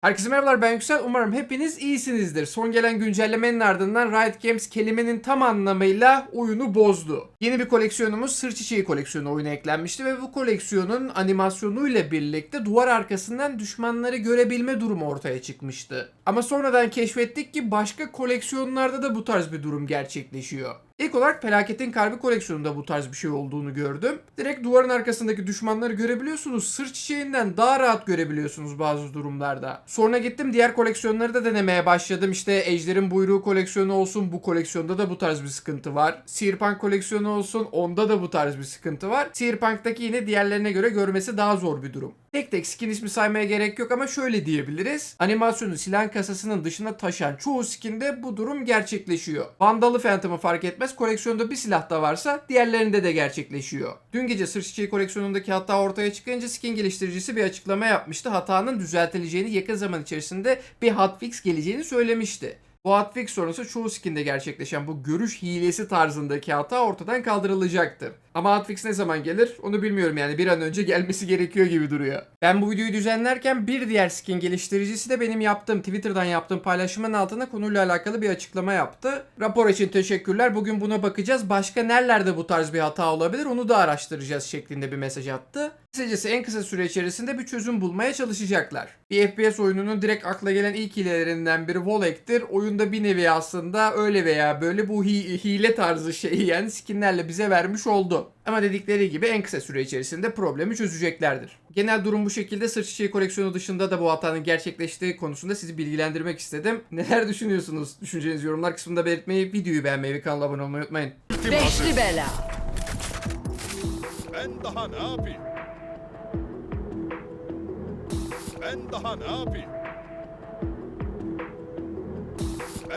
Herkese merhabalar ben Yüksel. Umarım hepiniz iyisinizdir. Son gelen güncellemenin ardından Riot Games kelimenin tam anlamıyla oyunu bozdu. Yeni bir koleksiyonumuz Sır Çiçeği koleksiyonu oyuna eklenmişti ve bu koleksiyonun animasyonuyla birlikte duvar arkasından düşmanları görebilme durumu ortaya çıkmıştı. Ama sonradan keşfettik ki başka koleksiyonlarda da bu tarz bir durum gerçekleşiyor. İlk olarak Felaketin Kalbi koleksiyonunda bu tarz bir şey olduğunu gördüm. Direkt duvarın arkasındaki düşmanları görebiliyorsunuz. Sır çiçeğinden daha rahat görebiliyorsunuz bazı durumlarda. Sonra gittim diğer koleksiyonları da denemeye başladım. İşte Ejder'in Buyruğu koleksiyonu olsun bu koleksiyonda da bu tarz bir sıkıntı var. Cyberpunk koleksiyonu olsun onda da bu tarz bir sıkıntı var. Cyberpunk'taki yine diğerlerine göre görmesi daha zor bir durum. Tek tek skin ismi saymaya gerek yok ama şöyle diyebiliriz. Animasyonu silah kasasının dışına taşıyan çoğu skinde bu durum gerçekleşiyor. Vandalı Phantom'ı fark etmez koleksiyonda bir silah da varsa diğerlerinde de gerçekleşiyor. Dün gece Sır Çiçeği koleksiyonundaki hata ortaya çıkınca skin geliştiricisi bir açıklama yapmıştı. Hatanın düzeltileceğini yakın zaman içerisinde bir hotfix geleceğini söylemişti. Bu hotfix sonrası çoğu skinde gerçekleşen bu görüş hilesi tarzındaki hata ortadan kaldırılacaktır. Ama hotfix ne zaman gelir onu bilmiyorum yani bir an önce gelmesi gerekiyor gibi duruyor. Ben bu videoyu düzenlerken bir diğer skin geliştiricisi de benim yaptığım Twitter'dan yaptığım paylaşımın altına konuyla alakalı bir açıklama yaptı. Rapor için teşekkürler. Bugün buna bakacağız. Başka nerelerde bu tarz bir hata olabilir onu da araştıracağız şeklinde bir mesaj attı. Kısacası en kısa süre içerisinde bir çözüm bulmaya çalışacaklar. Bir FPS oyununun direkt akla gelen ilk hilelerinden biri Volek'tir. Oyunda bir nevi aslında öyle veya böyle bu hi- hile tarzı şeyi yani skinlerle bize vermiş oldu. Ama dedikleri gibi en kısa süre içerisinde problemi çözeceklerdir. Genel durum bu şekilde sırt çiçeği koleksiyonu dışında da bu hatanın gerçekleştiği konusunda sizi bilgilendirmek istedim. Neler düşünüyorsunuz? Düşüncenizi yorumlar kısmında belirtmeyi, videoyu beğenmeyi ve kanala abone olmayı unutmayın. Beşli bela. Ben daha ne yapayım? Ben daha ne yapayım?